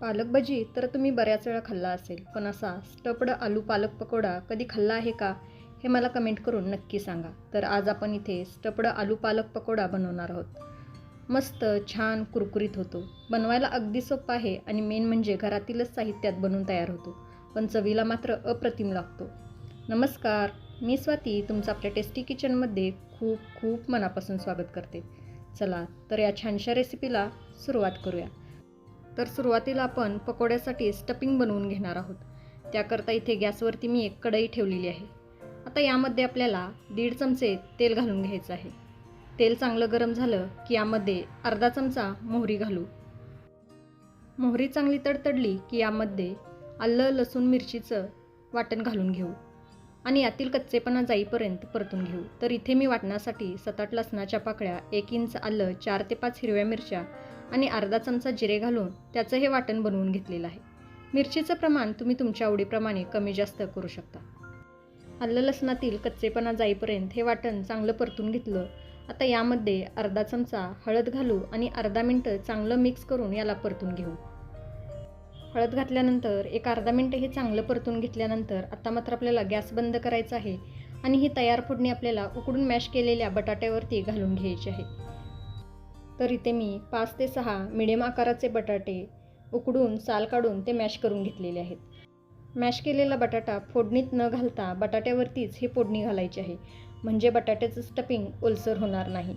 पालक भजी तर तुम्ही बऱ्याच वेळा खाल्ला असेल. पण असा स्टपड आलू पालक पकोडा कधी खाल्ला आहे का? हे मला कमेंट करून नक्की सांगा. तर आज आपण इथे स्टपड आलू पालक पकोडा बनवणार आहोत. मस्त छान कुरकुरीत होतो. बनवायला अगदी सोपं आहे आणि मेन म्हणजे घरातीलच साहित्यात बनवून तयार होतो. पण चवीला मात्र अप्रतिम लागतो. नमस्कार. मी स्वाती. तुमचं आपल्या टेस्टी किचनमध्ये खूप खूप मनापासून स्वागत करते. चला तर या छानशा रेसिपीला सुरुवात करूया. तर सुरुवातीला आपण पकोड्यासाठी स्टपिंग बनवून घेणार आहोत. त्याकरता इथे गॅसवरती मी एक कढई ठेवलेली आहे. आता यामध्ये आपल्याला दीड चमचे तेल घालून घ्यायचं आहे. तेल चांगलं गरम झालं की यामध्ये अर्धा चमचा मोहरी घालू. मोहरी चांगली तडतडली की यामध्ये आलं लसूण मिरचीचं वाटण घालून घेऊ. आणि यातील कच्चेपणा जाईपर्यंत परतून घेऊ. तर इथे मी वाटण्यासाठी सात आठ लसणाच्या पाकळ्या एक इंच आलं चार ते पाच हिरव्या मिरच्या आणि अर्धा चमचा जिरे घालून त्याचं हे वाटण बनवून घेतलेलं आहे. मिरचीचं प्रमाण तुम्ही तुमच्या आवडीप्रमाणे कमी जास्त करू शकता. आलं लसणातील कच्चेपणा जाईपर्यंत हे वाटण चांगलं परतून घेतलं. आता यामध्ये अर्धा चमचा हळद घालू आणि अर्धा मिनटं चांगलं मिक्स करून याला परतून घेऊ. हळद घातल्यानंतर एक अर्धा मिनटं हे चांगलं परतून घेतल्यानंतर आता मात्र आपल्याला गॅस बंद करायचा आहे आणि ही तयार फोडणी आपल्याला उकडून मॅश केलेल्या बटाट्यावरती घालून घ्यायची आहे. तर इथे मी पाच ते सहा मिडियम आकाराचे बटाटे उकडून साल काढून ते मॅश करून घेतलेले आहेत. मॅश केलेला बटाटा फोडणीत न घालता बटाट्यावरतीच ही फोडणी घालायची आहे. म्हणजे बटाट्याचं स्टफिंग ओलसर होणार नाही.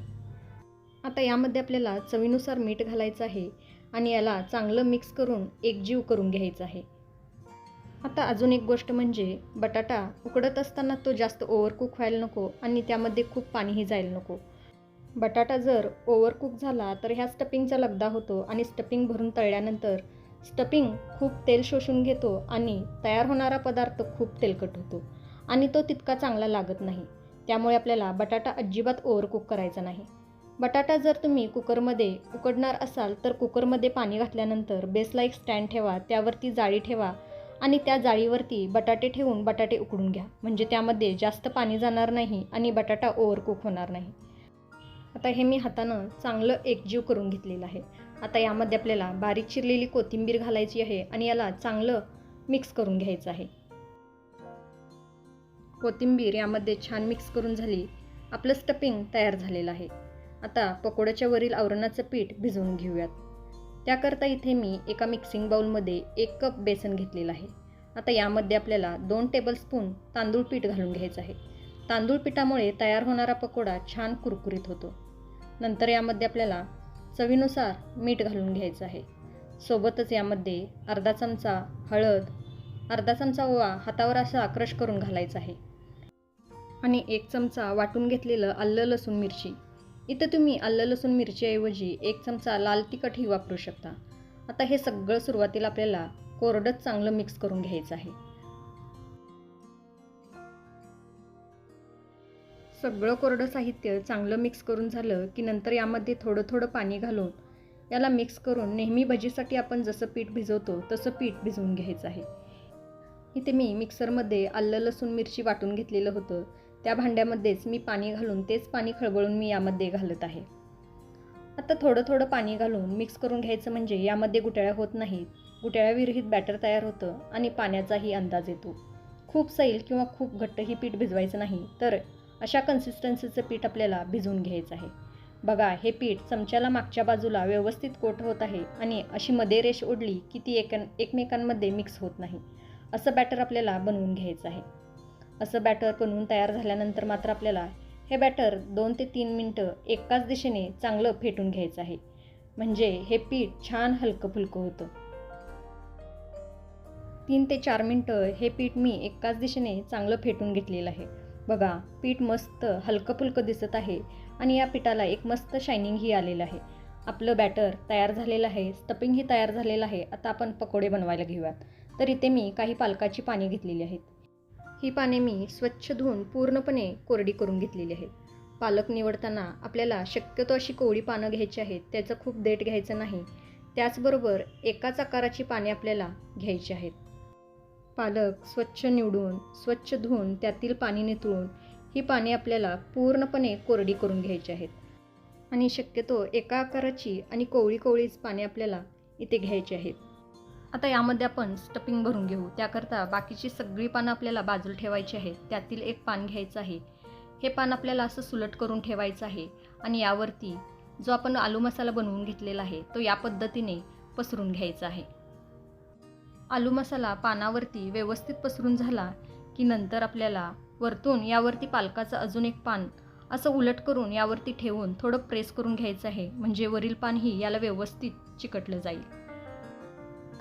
आता यामध्ये आपल्याला चवीनुसार मीठ घालायचं आहे आणि याला चांगलं मिक्स करून एकजीव करून घ्यायचं आहे. आता अजून एक गोष्ट म्हणजे बटाटा उकडत असताना तो जास्त ओव्हरकुक व्हायला नको आणि त्यामध्ये खूप पाणीही जायला नको. बटाटा जर ओव्हरकुक झाला तर ह्या स्टपिंगचा लगदा होतो आणि स्टपिंग भरून तळल्यानंतर स्टपिंग खूप तेल शोषून घेतो आणि तयार होणारा पदार्थ खूप तेलकट होतो. आणि तो तितका चांगला लागत नाही. त्यामुळे आपल्याला बटाटा अजिबात ओव्हरकुक करायचा नाही. बटाटा जर तुम्ही कुकरमध्ये उकडणार असाल तर कुकरमध्ये पाणी घातल्यानंतर बेसला एक स्टँड ठेवा त्यावरती जाळी ठेवा आणि त्या जाळीवरती बटाटे ठेवून बटाटे उकडून घ्या. म्हणजे त्यामध्ये जास्त पाणी जाणार नाही आणि बटाटा ओव्हरकुक होणार नाही. आता हे मी हातानं चांगलं एकजीव करून घेतलेलं आहे. आता यामध्ये आपल्याला बारीक चिरलेली कोथिंबीर घालायची आहे आणि याला चांगलं मिक्स करून घ्यायचं आहे. कोथिंबीर यामध्ये छान मिक्स करून झाली आपलं स्टपिंग तयार झालेलं आहे. आता पकोड्याच्या वरील आवरणाचं पीठ भिजवून घेऊयात. त्याकरता इथे मी एका मिक्सिंग बाऊलमध्ये एक कप बेसन घेतलेलं आहे. आता यामध्ये आपल्याला दोन टेबलस्पून तांदूळ पीठ घालून घ्यायचं आहे. तांदूळ पिठामुळे तयार होणारा पकोडा छान कुरकुरीत होतो. नंतर यामध्ये आपल्याला चवीनुसार मीठ घालून घ्यायचं आहे. सोबतच यामध्ये अर्धा चमचा हळद अर्धा चमचा ओवा हातावर असा क्रश करून घालायचा आहे. आणि एक चमचा वाटून घेतलेलं आलं लसूण मिरची. इथं तुम्ही आलं लसूण मिरचीऐवजी एक चमचा लाल तिखटही वापरू शकता. आता हे सगळं सुरुवातीला आपल्याला कोरडंच चांगलं मिक्स करून घ्यायचं आहे. सगळं कोरडं साहित्य चांगलं मिक्स करून झालं की नंतर यामध्ये थोडं थोडं पाणी घालून याला मिक्स करून नेहमी भजीसाठी आपण जसं पीठ भिजवतो तसं पीठ भिजवून घ्यायचं आहे. इथे मी मिक्सरमध्ये आलं लसूण मिरची वाटून घेतलेलं होतं. त्या भांड्यामध्येच मी पाणी घालून तेच पाणी खळबळून मी यामध्ये घालत आहे. आता थोडं थोडं पाणी घालून मिक्स करून घ्यायचं म्हणजे यामध्ये गुटळ्या होत नाहीत. गुटळ्या विरहित बॅटर तयार होतं आणि पाण्याचाही अंदाज येतो. खूप सैल किंवा खूप घट्टही पीठ भिजवायचं नाही तर अशा कन्सिस्टन्सीचं पीठ आपल्याला भिजवून घ्यायचं आहे. बघा हे पीठ चमच्याला मागच्या बाजूला व्यवस्थित कोट होत आहे आणि अशी मध्ये रेष ओढली की ती एक एकमेकांमध्ये मिक्स होत नाही. असं बॅटर आपल्याला बनवून घ्यायचं आहे. असं बॅटर बनवून तयार झाल्यानंतर मात्र आपल्याला हे बॅटर दोन ते तीन मिनटं एकाच दिशेने चांगलं फेटून घ्यायचं आहे. म्हणजे हे पीठ छान हलकं फुलकं होतं. तीन ते चार मिनटं हे पीठ मी एकाच दिशेने चांगलं फेटून घेतलेलं आहे. बघा पीठ मस्त हलकं फुलकं दिसत आहे आणि या पिठाला एक मस्त शायनिंगही आलेलं आहे. आपलं बॅटर तयार झालेलं आहे स्टपिंगही तयार झालेलं आहे. आता आपण पकोडे बनवायला घेऊयात. तर इथे मी काही पालकाची पाने घेतलेली आहेत. ही पाने मी स्वच्छ धुवून पूर्णपणे कोरडी करून घेतलेली आहेत. पालक निवडताना आपल्याला शक्यतो अशी कोवळी पानं घ्यायची आहेत त्याचं खूप देठ घ्यायचं नाही. त्याचबरोबर एकाच आकाराची पाने आपल्याला घ्यायची आहेत. पालक स्वच्छ निवडून स्वच्छ धुवून त्यातील पाणी निथळून ही पाने आपल्याला पूर्णपणे कोरडी करून घ्यायची आहेत. आणि शक्यतो एका आकाराची आणि कोवळी कोवळीच पाने आपल्याला इथे घ्यायची आहेत. आता यामध्ये आपण स्टपिंग भरून घेऊ. त्याकरता बाकीची सगळी पानं आपल्याला बाजूला ठेवायची आहेत. त्यातील एक पान घ्यायचं आहे. हे पान आपल्याला असं सुलट करून ठेवायचं आहे. आणि यावरती जो आपण आलू मसाला बनवून घेतलेला आहे तो या पद्धतीने पसरून घ्यायचा आहे. आलू मसाला पानावरती व्यवस्थित पसरून झाला की नंतर आपल्याला वरतून यावरती पालकाचं अजून एक पान असं उलट करून यावरती ठेवून थोडं प्रेस करून घ्यायचं आहे. म्हणजे वरील पानही याला व्यवस्थित चिकटलं जाईल.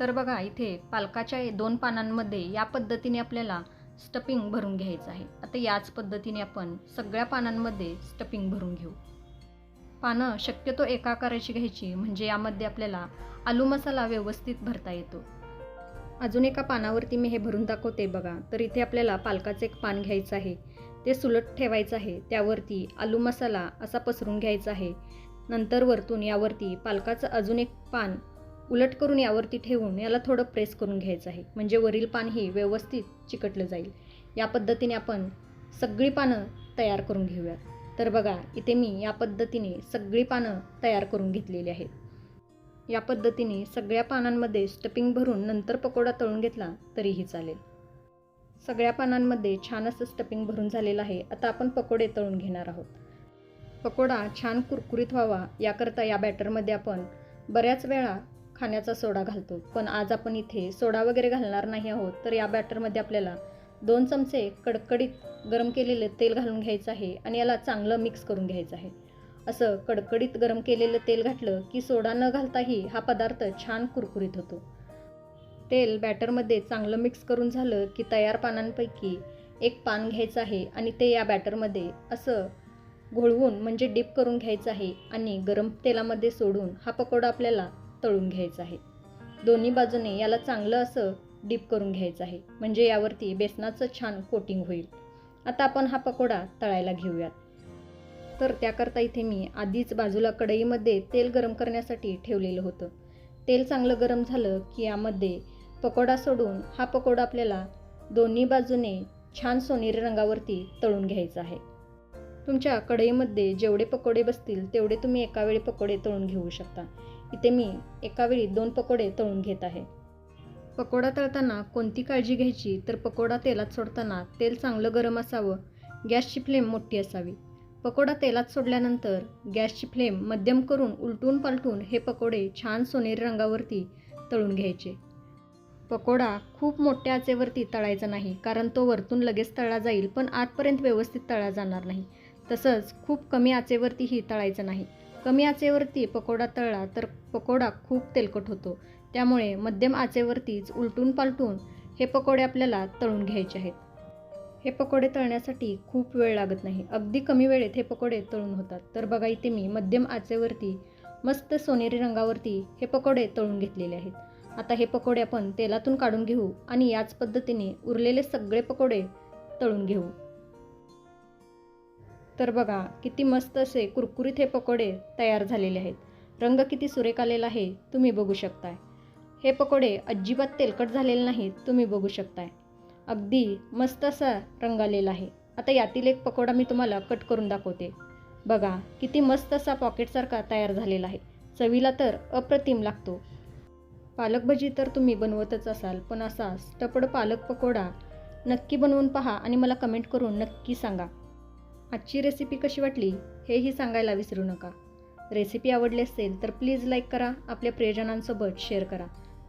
तर बघा इथे पालकाच्या दोन पानांमध्ये या पद्धतीने आपल्याला स्टपिंग भरून घ्यायचं आहे. आता याच पद्धतीने आपण सगळ्या पानांमध्ये स्टपिंग भरून घेऊ. पानं शक्यतो एका आकाराची घ्यायची म्हणजे यामध्ये आपल्याला आलू मसाला व्यवस्थित भरता येतो. अजून एका पानावरती मी हे भरून दाखवते बघा. तर इथे आपल्याला पालकाचं एक पान घ्यायचं आहे. ते सुलट ठेवायचं आहे. त्यावरती आलू मसाला असा पसरून घ्यायचा आहे. नंतर वरतून यावरती पालकाचं अजून एक पान उलट करून यावरती ठेवून याला थोडं प्रेस करून घ्यायचं आहे. म्हणजे वरील पानही व्यवस्थित चिकटलं जाईल. या पद्धतीने आपण सगळी पानं तयार करून घेऊयात. तर बघा इथे मी या पद्धतीने सगळी पानं तयार करून घेतलेली आहेत. या पद्धतीने सगळ्या पानांमध्ये स्टपिंग भरून नंतर पकोडा तळून घेतला तरीही चालेल. सगळ्या पानांमध्ये छान असं स्टपिंग भरून झालेलं आहे. आता आपण पकोडे तळून घेणार आहोत. पकोडा छान कुरकुरीत व्हावा याकरता या बॅटरमध्ये आपण बऱ्याच वेळा खाण्याचा सोडा घालतो. पण आज आपण इथे सोडा वगैरे घालणार नाही आहोत. तर या बॅटरमध्ये आपल्याला दोन चमचे कडकडीत गरम केलेले तेल घालून घ्यायचं आहे आणि याला चांगलं मिक्स करून घ्यायचं आहे. असं कडकडीत गरम केलेलं तेल घातलं की सोडा न घालताही हा पदार्थ छान कुरकुरीत होतो. तेल बॅटरमध्ये चांगलं मिक्स करून झालं की तयार पानांपैकी एक पान घ्यायचं आहे आणि ते या बॅटरमध्ये असं घोळवून म्हणजे डीप करून घ्यायचं आहे आणि गरम तेलामध्ये सोडून हा पकोडा आपल्याला तळून घ्यायचा आहे. दोन्ही बाजूने याला चांगलं असं डीप करून घ्यायचं आहे. म्हणजे यावरती बेसनाचं छान कोटिंग होईल. आता आपण हा पकोडा तळायला घेऊयात. तर त्याकरता इथे मी आधीच बाजूला कढईमध्ये तेल गरम करण्यासाठी ठेवलेलं होतं. तेल चांगलं गरम झालं की यामध्ये पकोडा सोडून हा पकोडा आपल्याला दोन्ही बाजूने छान सोनेरी रंगावरती तळून घ्यायचा आहे. तुमच्या कढईमध्ये जेवढे पकोडे बसतील तेवढे तुम्ही एका वेळी पकोडे तळून घेऊ शकता. इथे मी एका वेळी दोन पकोडे तळून घेत आहे. पकोडा तळताना कोणती काळजी घ्यायची? तर पकोडा तेलात सोडताना तेल चांगलं गरम असावं. गॅसची फ्लेम मोठी असावी. पकोडा तेलात सोडल्यानंतर गॅसची फ्लेम मध्यम करून उलटून पालटून हे पकोडे छान सोनेरी रंगावरती तळून घ्यायचे. पकोडा खूप मोठ्या आचेवरती तळायचा नाही कारण तो वरतून लगेच तळला जाईल पण आतपर्यंत व्यवस्थित तळला जाणार नाही. तसंच खूप कमी आचेवरतीही तळायचं नाही. कमी आचेवरती पकोडा तळला तर पकोडा खूप तेलकट होतो. त्यामुळे मध्यम आचेवरतीच उलटून पालटून हे पकोडे आपल्याला तळून घ्यायचे आहेत. हे पकोडे तळण्यासाठी खूप वेळ लागत नाही. अगदी कमी वेळेत हे पकोडे तळून होतात. तर बघा इथे मी मध्यम आचेवरती मस्त सोनेरी रंगावरती हे पकोडे तळून घेतलेले आहेत. आता हे पकोडे आपण तेलातून काढून घेऊ आणि याच पद्धतीने उरलेले सगळे पकोडे तळून घेऊ. तर बघा किती मस्त असे कुरकुरीत हे पकोडे तयार झालेले आहेत. रंग किती सुरेख आलेला आहे तुम्ही बघू शकताय. हे पकोडे अजिबात तेलकट झालेले नाहीत तुम्ही बघू शकताय. अगदी मस्त असा रंग आलेला आहे. आता यातील एक पकोडा मी तुम्हाला कट करून दाखवते. बघा किती मस्त असा पॉकेटसारखा तयार झालेला आहे. चवीला तर अप्रतिम लागतो. पालक भजी तर तुम्ही बनवतच असाल पण असा स्टपड पालक पकोडा नक्की बनवून पहा आणि मला कमेंट करून नक्की सांगा. आजची रेसिपी कशी वाटली हेही सांगायला विसरू नका. रेसिपी आवडली असेल तर प्लीज लाईक करा आपल्या प्रियजनांसोबत शेअर करा.